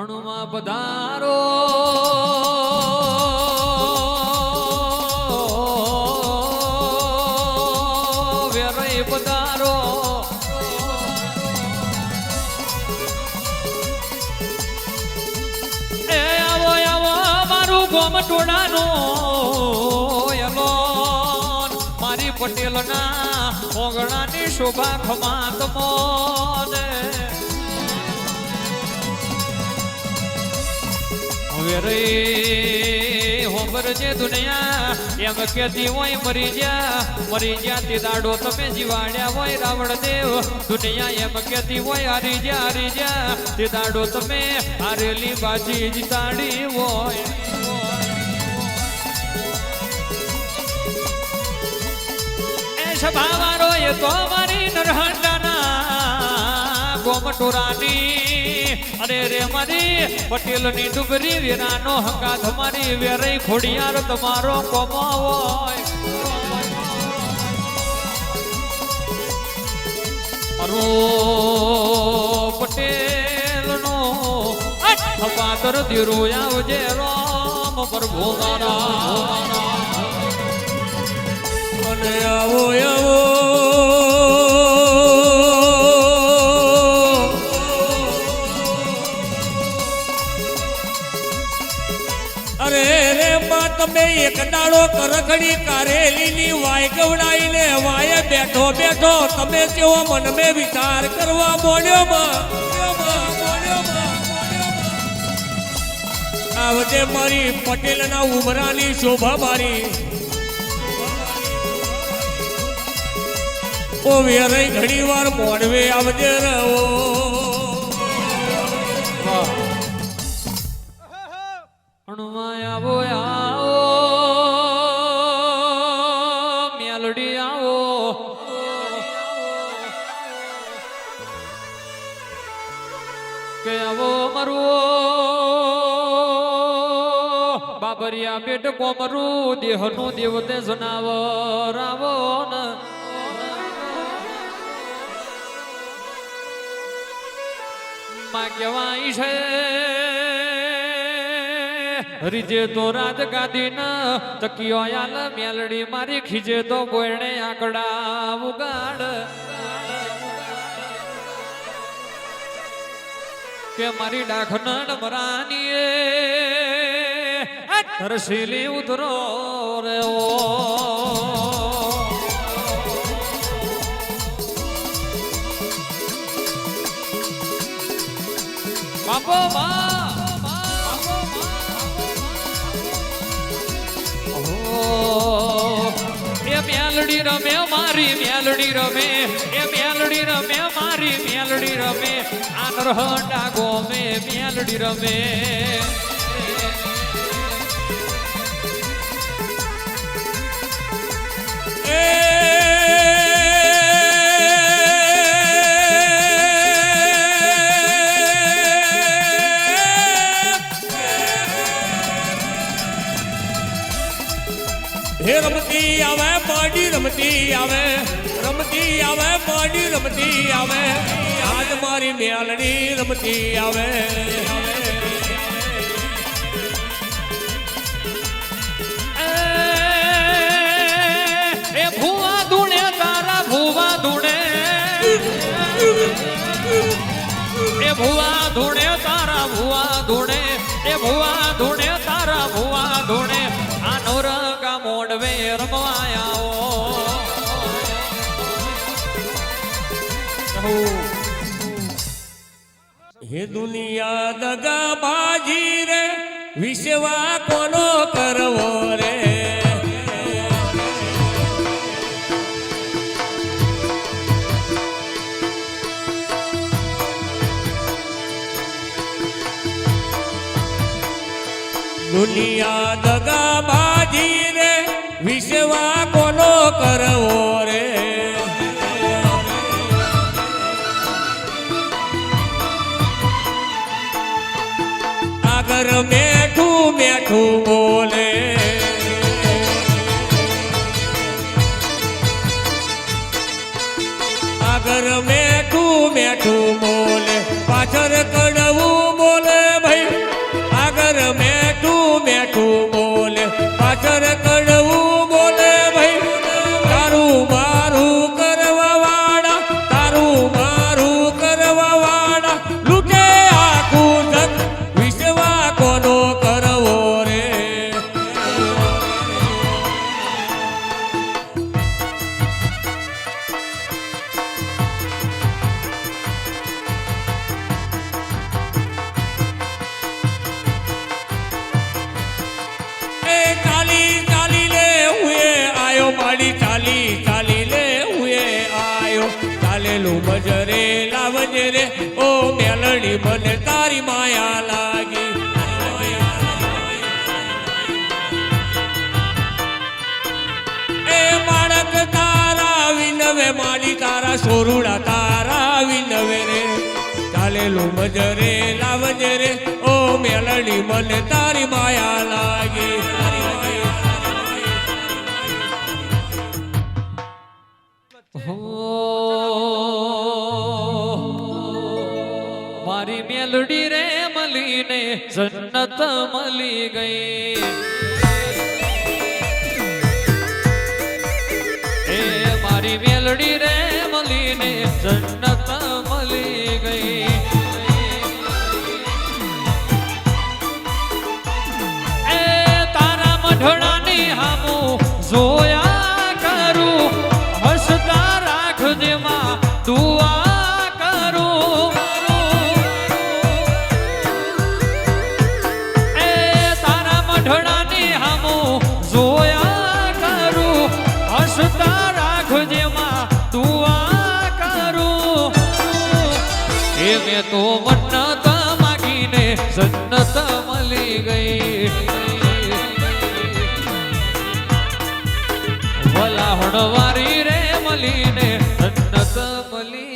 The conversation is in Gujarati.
અણુમાં પધારો. વ્યરય પધારો. એ આવો આવો, મારું ગોમ ટોડાનો મારી પટેલના ઓગણાની શોભા ખમાત તમોને હવે રે જે દુનિયા, એમ કેતી હોય મરી જા મરી જા તે દાડો તમે જીવાડ્યા હોય રાવણ દેવ. દુનિયા એમ કેતી હોય હારી જા હારી જા, તે દાડો તમે હારેલી બાજી જીતાડી હોય. એ સભાવાળો એ તો મારી નરહંડાના ગોમટોરાની અરે રે મારી, પટેલની ડુબરી વીરાનો હંગા મારી. વેરઈ ખોડિયાર તમારો કોમો હોય. મારો પટેલનો પાદર ધીરો આવજે રામ પ્રભુ મારા. રે માં તમે એક દાડો કરખડી કારેલીની વાય ગવડાઈને વાય બેઠો બેઠો તમે કેવો મન મે વિચાર કરવા મોડ્યો આવજે મારી પટેલના ઉમરાની શોભા મારી. ઓ વેરઈ ઘણી વાર મોડવે આવજે રહો. આવો આવો કે આવો મારું બાબરિયા બેટ કોમરું, દેહનું દેવતે જનાવર આવો માં કહેવાય છે. રીજે તો રાત ગાદી ના તકિયો મેલડી મારી ખીજે તો કોઈને આકડા ઉગાડ. કે મારી ડાખનણ મરાની તરસીલી ઉતરો રે ઓ બાપો બા. મેલડી રમે, મારી મેલડી રમે, એ મેલડી રમે, મારી મેલડી રમે. આનર ડાગો મે મેલડી રમે. એ પાડી રમતી આવે રમતી આવે, પાડી રમતી આવે. આજ મારી મેલડી રમતી આવે. ભુવા ધૂણે તારા ભુવા ધૂણે એ ભુવા ધૂણે તારા ભુવા ધૂણે એ નવરંગા મોડવે રમવાયા હે દુનિયા દગા બાજી રે વિશ્વા કોનો કરવો રે દુનિયા દગા બાજી રે વિશ્વા કોનો કરવો રે. આગર મેઠું લાવજે રે. ઓ મેલડી મને તારી માયા લાગી. એ બાળક તારા વિનવે માલી તારા સોરુડા તારા વિનવે રે. ચાલેલું મજરે લાવજે રે. ઓ મેલડી મને તારી માયા લાગી. તારી મારી મેલડી રે મલીને જન્નત મળી ગઈ. એ મારી મેલડી રે મલીને જન્નત મળી ભલા હણવારી રે મલીને જન્નત મળી